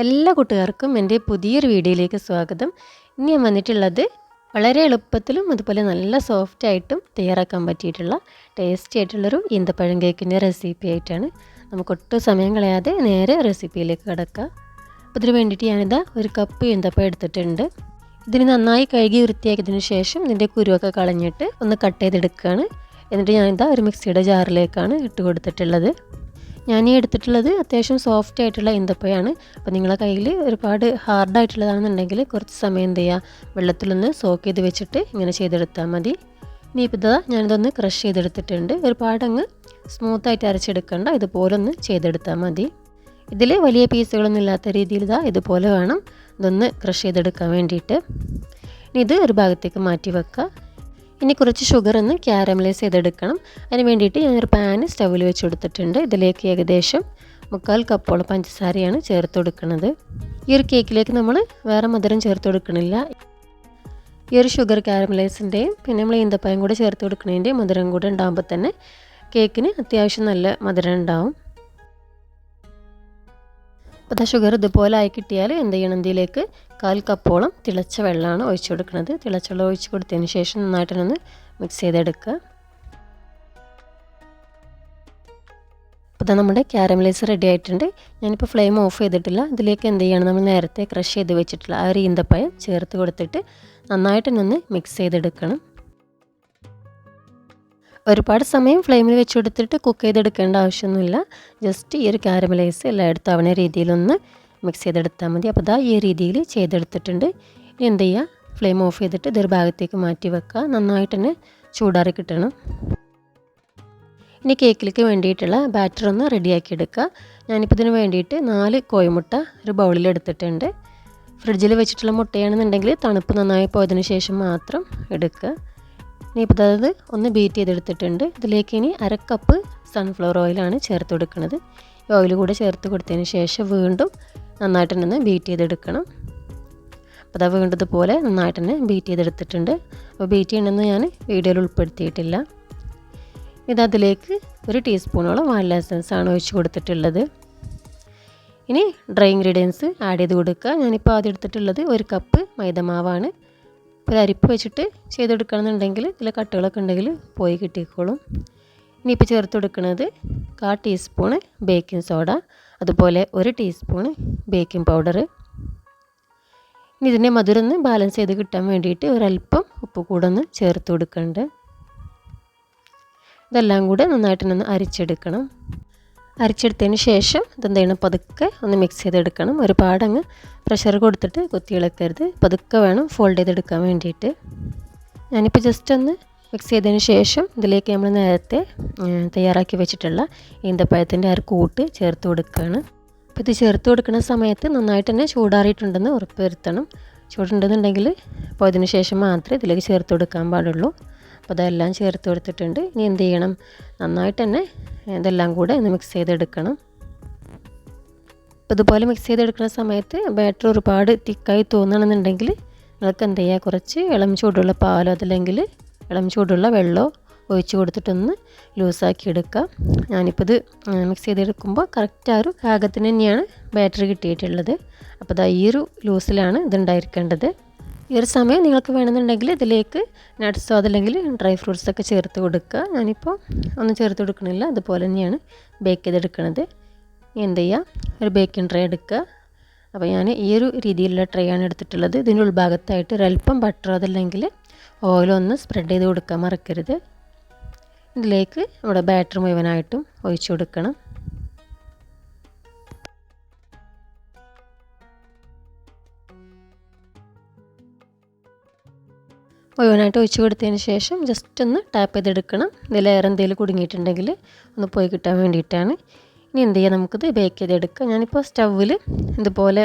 എല്ലാ കൂട്ടുകാർക്കും എന്റെ പുതിയൊരു വീഡിയോയിലേക്ക് സ്വാഗതം. ഇനി ഞാൻ വന്നിട്ടുള്ളത് വളരെ എളുപ്പത്തിലും അതുപോലെ നല്ല സോഫ്റ്റ് ആയിട്ടും തയ്യാറാക്കാൻ പറ്റിയിട്ടുള്ള ടേസ്റ്റി ആയിട്ടുള്ളൊരു ഈന്തപ്പഴം കേക്കിന്റെ റെസിപ്പി ആയിട്ടാണ്. നമുക്ക് ഒട്ടും സമയം കളയാതെ നേരെ റെസിപ്പിയിലേക്ക് കിടക്കാം. അപ്പോൾ ഇതിന് വേണ്ടിയിട്ട് ഞാനിതാ ഒരു കപ്പ് ഈന്തപ്പഴം എടുത്തിട്ടുണ്ട്. ഇതിന് നന്നായി കഴുകി വൃത്തിയാക്കിയതിന് ശേഷം ഇതിന്റെ കുരുവൊക്കെ കളഞ്ഞിട്ട് ഒന്ന് കട്ട് ചെയ്തെടുക്കുകയാണ്. എന്നിട്ട് ഞാനിതാ ഒരു മിക്സിയുടെ ജാറിലേക്കാണ് ഇട്ട് കൊടുത്തിട്ടുള്ളത്. ഞാൻ ഈ എടുത്തിട്ടുള്ളത് അത്യാവശ്യം സോഫ്റ്റ് ആയിട്ടുള്ള ഈന്തപ്പഴമാണ് അപ്പോൾ നിങ്ങളെ കയ്യിൽ ഒരുപാട് ഹാർഡായിട്ടുള്ളതാണെന്നുണ്ടെങ്കിൽ കുറച്ച് സമയം എന്ത് ചെയ്യുക വെള്ളത്തിലൊന്ന് സോക്ക് ചെയ്ത് വെച്ചിട്ട് ഇങ്ങനെ ചെയ്തെടുത്താൽ മതി. ഇനിയിപ്പോൾ ഞാനിതൊന്ന് ക്രഷ് ചെയ്തെടുത്തിട്ടുണ്ട്. ഒരുപാടങ്ങ് സ്മൂത്തായിട്ട് അരച്ചെടുക്കണ്ട. ഇതുപോലൊന്ന് ചെയ്തെടുത്താൽ മതി. ഇതിൽ വലിയ പീസുകളൊന്നും ഇല്ലാത്ത രീതിയിൽ ഇതാ ഇതുപോലെ വേണം. ഇതൊന്ന് ക്രഷ് ചെയ്തെടുക്കാൻ വേണ്ടിയിട്ട്. ഇനി ഇത് ഒരു ഭാഗത്തേക്ക് മാറ്റി വെക്കുക ഇനി കുറച്ച് ഷുഗർ ഒന്ന് ക്യാരമലൈസ് ചെയ്തെടുക്കണം. അതിന് വേണ്ടിയിട്ട് ഞാനൊരു പാന് സ്റ്റവിൽ വെച്ച് കൊടുത്തിട്ടുണ്ട്. ഇതിലേക്ക് ഏകദേശം മുക്കാൽ കപ്പോളം പഞ്ചസാരയാണ് ചേർത്ത് കൊടുക്കുന്നത്. ഈ ഒരു കേക്കിലേക്ക് നമ്മൾ വേറെ മധുരം ചേർത്ത് കൊടുക്കണില്ല. ഈ ഒരു ഷുഗർ ക്യാരമലൈസിന്റെയും പിന്നെ നമ്മൾ ഈന്തപ്പായം കൂടെ ചേർത്ത് കൊടുക്കുന്നതിന്റെയും മധുരം കൂടെ ഉണ്ടാകുമ്പോൾ തന്നെ കേക്കിന് അത്യാവശ്യം നല്ല മധുരം ഉണ്ടാവും. അപ്പോൾ ഷുഗർ ഇതുപോലെ ആയി കിട്ടിയാൽ എന്ത് ചെയ്യണം ഇതിലേക്ക് കാൽ കപ്പോളം തിളച്ച വെള്ളമാണ് ഒഴിച്ചു കൊടുക്കുന്നത് തിളച്ച വെള്ളം ഒഴിച്ച് കൊടുത്തതിന് ശേഷം നന്നായിട്ടൊന്ന് മിക്സ് ചെയ്തെടുക്കുക. അപ്പോൾ നമ്മുടെ ക്യാരമലൈസ് റെഡി ആയിട്ടുണ്ട്. ഞാനിപ്പോൾ ഫ്ലെയിം ഓഫ് ചെയ്തിട്ടില്ല. ഇതിലേക്ക് എന്ത് ചെയ്യണം നമ്മൾ നേരത്തെ ക്രഷ് ചെയ്ത് വെച്ചിട്ടുള്ള ആ ഒരു ഈന്തപ്പഴം ചേർത്ത് കൊടുത്തിട്ട് നന്നായിട്ടൊന്ന് മിക്സ് ചെയ്തെടുക്കണം. ഒരുപാട് സമയം ഫ്ലെയിമിൽ വെച്ച് കൊടുത്തിട്ട് കുക്ക് ചെയ്തെടുക്കേണ്ട ആവശ്യമൊന്നുമില്ല. ജസ്റ്റ് ഈ ഒരു കാരമലൈസ് എല്ലായിടത്തും ആവണ രീതിയിലൊന്ന് മിക്സ് ചെയ്തെടുത്താൽ മതി. അപ്പോൾ ഇതാ ഈ രീതിയിൽ ചെയ്തെടുത്തിട്ടുണ്ട്. ഇനി എന്ത് ചെയ്യുക? ഫ്ലെയിം ഓഫ് ചെയ്തിട്ട് ഇതൊരു ഭാഗത്തേക്ക് മാറ്റി വെക്കുക. നന്നായിട്ട് തന്നെ ചൂടാറി കിട്ടണം. ഇനി കേക്കിലേക്ക് വേണ്ടിയിട്ടുള്ള ബാറ്റർ ഒന്ന് റെഡിയാക്കി എടുക്കുക. ഞാനിപ്പോൾ ഇതിന് വേണ്ടിയിട്ട് നാല് കോഴിമുട്ട ഒരു ബൗളിൽ എടുത്തിട്ടുണ്ട്. ഫ്രിഡ്ജിൽ വെച്ചിട്ടുള്ള മുട്ടയാണെന്നുണ്ടെങ്കിൽ തണുപ്പ് നന്നായി പോയതിന് ശേഷം മാത്രം എടുക്കുക. ഇനി ഇപ്പോൾ ഒന്ന് ബീറ്റ് ചെയ്തെടുത്തിട്ടുണ്ട്. ഇതിലേക്ക് ഇനി അര കപ്പ് സൺഫ്ലവർ ഓയിലാണ് ചേർത്ത് കൊടുക്കുന്നത്. ഈ ഓയിൽ കൂടെ ചേർത്ത് കൊടുത്തതിന് ശേഷം വീണ്ടും നന്നായിട്ട് തന്നെ ബീറ്റ് ചെയ്തെടുക്കണം. അപ്പോൾ അതാ വീണ്ടതുപോലെ നന്നായിട്ട് തന്നെ ബീറ്റ് ചെയ്തെടുത്തിട്ടുണ്ട്. അപ്പോൾ ബീറ്റ് ചെയ്യണമെന്ന് ഞാൻ വീഡിയോയിൽ ഉൾപ്പെടുത്തിയിട്ടില്ല. ഇത് അതിലേക്ക് ഒരു ടീസ്പൂണോളം വാനില എസൻസ് ആണ് ഒഴിച്ച് കൊടുത്തിട്ടുള്ളത്. ഇനി ഡ്രൈ ഇൻഗ്രീഡിയൻസ് ആഡ് ചെയ്ത് കൊടുക്കുക. ഞാനിപ്പോൾ ആദ്യം എടുത്തിട്ടുള്ളത് ഒരു കപ്പ് മൈദമാവാണ്. ഒരു അരിപ്പ് വെച്ചിട്ട് ചെയ്തെടുക്കണമെന്നുണ്ടെങ്കിൽ ഇതിലെ കട്ടുകളൊക്കെ ഉണ്ടെങ്കിൽ പോയി കിട്ടിക്കോളും. ഇനിയിപ്പോൾ ചേർത്ത് കൊടുക്കുന്നത് കാ ടീസ്പൂണ് ബേക്കിംഗ് സോഡ അതുപോലെ ഒരു ടീസ്പൂണ് ബേക്കിംഗ് പൗഡർ. ഇനി ഇതിന്റെ മധുരം ബാലൻസ് ചെയ്ത് കിട്ടാൻ വേണ്ടിയിട്ട് ഒരല്പം ഉപ്പ് കൂടെ ഒന്ന് ചേർത്ത് കൊടുക്കുന്നുണ്ട് ഇതെല്ലാം കൂടെ നന്നായിട്ടൊന്ന് അരിച്ചെടുക്കണം. അരിച്ചെടുത്തതിന് ശേഷം ഇതെന്താണ് പതുക്കെ ഒന്ന് മിക്സ് ചെയ്തെടുക്കണം. ഒരുപാടങ്ങ് പ്രഷർ കൊടുത്തിട്ട് കുത്തി ഇളക്കരുത് പതുക്കെ വേണം ഫോൾഡ് ചെയ്തെടുക്കാൻ വേണ്ടിയിട്ട്. ഞാനിപ്പോൾ ജസ്റ്റ് ഒന്ന് മിക്സ് ചെയ്തതിന് ശേഷം ഇതിലേക്ക് നമ്മൾ നേരത്തെ തയ്യാറാക്കി വെച്ചിട്ടുള്ള ഈന്തപ്പഴത്തിന്റെ ആ ഒരു കൂട്ട് ചേർത്ത് കൊടുക്കുകയാണ് അപ്പോൾ ഇത് ചേർത്ത് കൊടുക്കുന്ന സമയത്ത് നന്നായിട്ട് തന്നെ ചൂടാറിയിട്ടുണ്ടെന്ന് ഉറപ്പ് വരുത്തണം ചൂടുണ്ടെന്നുണ്ടെങ്കിൽ അതിന് ശേഷം മാത്രമേ ഇതിലേക്ക് ചേർത്ത് കൊടുക്കാൻ പാടുള്ളൂ. അപ്പോൾ അതെല്ലാം ചേർത്ത് കൊടുത്തിട്ടുണ്ട്. ഇനി എന്ത് ചെയ്യണം? നന്നായിട്ട് തന്നെ ഇതെല്ലാം കൂടെ ഒന്ന് മിക്സ് ചെയ്തെടുക്കണം. അപ്പോൾ ഇതുപോലെ മിക്സ് ചെയ്തെടുക്കുന്ന സമയത്ത് ബാറ്റർ ഒരുപാട് തിക്കായി തോന്നണമെന്നുണ്ടെങ്കിൽ നിങ്ങൾക്ക് എന്ത് ചെയ്യുക കുറച്ച് ഇളം ചൂടുള്ള പാലോ അതല്ലെങ്കിൽ ഇളം ചൂടുള്ള വെള്ളമോ ഒഴിച്ച് കൊടുത്തിട്ടൊന്ന് ലൂസാക്കി എടുക്കുക ഞാനിപ്പോൾ ഇത് മിക്സ് ചെയ്തെടുക്കുമ്പോൾ കറക്റ്റ് ആ ഒരു പാകത്തിന് തന്നെയാണ് ബാറ്ററി കിട്ടിയിട്ടുള്ളത്. അപ്പോൾ ഇതാ ഈ ഒരു ലൂസിലാണ് ഇതുണ്ടായിരിക്കേണ്ടത് ഈ ഒരു സമയം നിങ്ങൾക്ക് വേണമെന്നുണ്ടെങ്കിൽ ഇതിലേക്ക് നട്ട്സോ അതല്ലെങ്കിൽ ഡ്രൈ ഫ്രൂട്ട്സൊക്കെ ചേർത്ത് കൊടുക്കുക. ഞാനിപ്പോൾ ഒന്നും ചേർത്ത് കൊടുക്കണില്ല. അതുപോലെ തന്നെയാണ് ബേക്ക് ചെയ്തെടുക്കുന്നത് എന്ത് ചെയ്യുക ഒരു ബേക്കിംഗ് ട്രേ എടുക്കുക. അപ്പോൾ ഞാൻ ഈ ഒരു രീതിയിലുള്ള ട്രേ ആണ് എടുത്തിട്ടുള്ളത്. ഇതിന്റെ ഉൾഭാഗത്തായിട്ട് ഒരല്പം ബട്ടർ അതല്ലെങ്കിൽ ഓയിലൊന്ന് സ്പ്രെഡ് ചെയ്ത് കൊടുക്കാൻ മറക്കരുത്. ഇതിലേക്ക് നമ്മുടെ ബാറ്റർ മുഴുവനായിട്ടും ഒഴിച്ചു കൊടുക്കണം. മുഴുവനായിട്ട് ഒഴിച്ചു കൊടുത്തതിന് ശേഷം ജസ്റ്റ് ഒന്ന് ടാപ്പ് ചെയ്തെടുക്കണം. ഇതിൽ വേറെ എന്തെങ്കിലും കുടുങ്ങിയിട്ടുണ്ടെങ്കിൽ ഒന്ന് പോയി കിട്ടാൻ വേണ്ടിയിട്ടാണ്. ഇനി എന്ത് ചെയ്യാം? നമുക്കിത് ബേക്ക് ചെയ്തെടുക്കാം. ഞാനിപ്പോൾ സ്റ്റൗവിൽ ഇതുപോലെ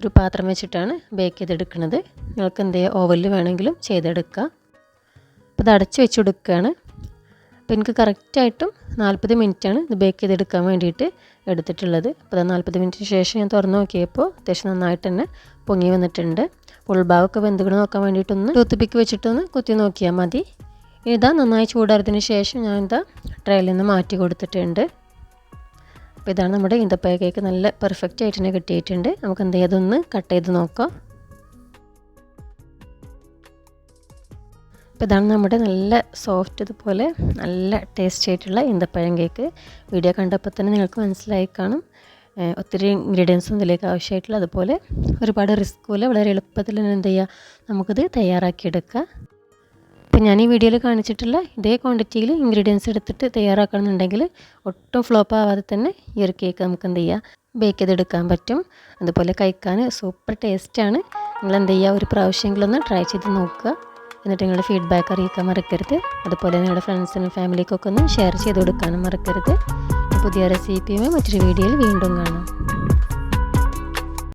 ഒരു പാത്രം വെച്ചിട്ടാണ് ബേക്ക് ചെയ്തെടുക്കുന്നത്. നിങ്ങൾക്ക് എന്ത് ചെയ്യുക ഓവലിൽ വേണമെങ്കിലും ചെയ്തെടുക്കുക അപ്പോൾ ഇത് അടച്ച് വെച്ച് കൊടുക്കുകയാണ്. അപ്പോൾ എനിക്ക് കറക്റ്റായിട്ടും നാൽപ്പത് മിനിറ്റാണ് ഇത് ബേക്ക് ചെയ്തെടുക്കാൻ വേണ്ടിയിട്ട് എടുത്തിട്ടുള്ളത്. അപ്പോൾ അത് നാൽപ്പത് മിനിറ്റിന് ശേഷം ഞാൻ തുറന്ന് നോക്കിയപ്പോൾ അത്യാവശ്യം നന്നായിട്ട് തന്നെ പൊങ്ങി വന്നിട്ടുണ്ട്. ഉൾഭാഗമൊക്കെ വെന്തുകൊണ്ട് നോക്കാൻ വേണ്ടിയിട്ടൊന്ന് ടൂത്ത് പിക്ക് വെച്ചിട്ടൊന്ന് കുത്തി നോക്കിയാൽ മതി. ഇതാ നന്നായി ചൂടാറിയതിന് ശേഷം ഞാൻ ഇതാ ട്രയലിൽ നിന്ന് മാറ്റി കൊടുത്തിട്ടുണ്ട്. അപ്പോൾ ഇതാണ് നമ്മുടെ ഈന്തപ്പഴ കേക്ക്. നല്ല പെർഫെക്റ്റ് ആയിട്ട് തന്നെ കിട്ടിയിട്ടുണ്ട്. നമുക്ക് എന്ത് ചെയ്തൊന്ന് കട്ട് ചെയ്ത് നോക്കാം. അപ്പോൾ ഇതാണ് നമ്മുടെ നല്ല സോഫ്റ്റ് ഇതുപോലെ നല്ല ടേസ്റ്റ് ആയിട്ടുള്ള ഈന്തപ്പഴം കേക്ക്. വീഡിയോ കണ്ടപ്പോൾ തന്നെ നിങ്ങൾക്ക് മനസ്സിലായി കാണും. ഒത്തിരി ഇൻഗ്രീഡിയൻസും ഇതിലേക്ക് ആവശ്യമായിട്ടുള്ള അതുപോലെ ഒരുപാട് റിസ്ക് പോലെ വളരെ എളുപ്പത്തിൽ തന്നെ എന്ത് ചെയ്യുക നമുക്കിത് തയ്യാറാക്കിയെടുക്കാം. ഇപ്പം ഞാൻ ഈ വീഡിയോയിൽ കാണിച്ചിട്ടുള്ള ഇതേ ക്വാണ്ടിറ്റിയിൽ ഇൻഗ്രീഡിയൻസ് എടുത്തിട്ട് തയ്യാറാക്കണമെന്നുണ്ടെങ്കിൽ ഒട്ടും ഫ്ലോപ്പ് ആവാതെ തന്നെ ഈ ഒരു കേക്ക് നമുക്ക് എന്ത് ചെയ്യുക ബേക്ക് ചെയ്തെടുക്കാൻ പറ്റും. അതുപോലെ കഴിക്കാൻ സൂപ്പർ ടേസ്റ്റാണ് നിങ്ങൾ എന്ത് ചെയ്യുക? ഒരു പ്രാവശ്യമെങ്കിലും ഒന്ന് ട്രൈ ചെയ്ത് നോക്കുക. എന്നിട്ട് നിങ്ങളുടെ ഫീഡ്ബാക്ക് അറിയിക്കാൻ മറക്കരുത്. അതുപോലെ നിങ്ങളുടെ ഫ്രണ്ട്സിനും ഫാമിലിക്കൊക്കെ ഒന്ന് ഷെയർ ചെയ്ത് കൊടുക്കാനും മറക്കരുത്. പുതിയ റെസിപ്പിയുമായി മറ്റൊരു വീഡിയോയിൽ വീണ്ടും കാണാം.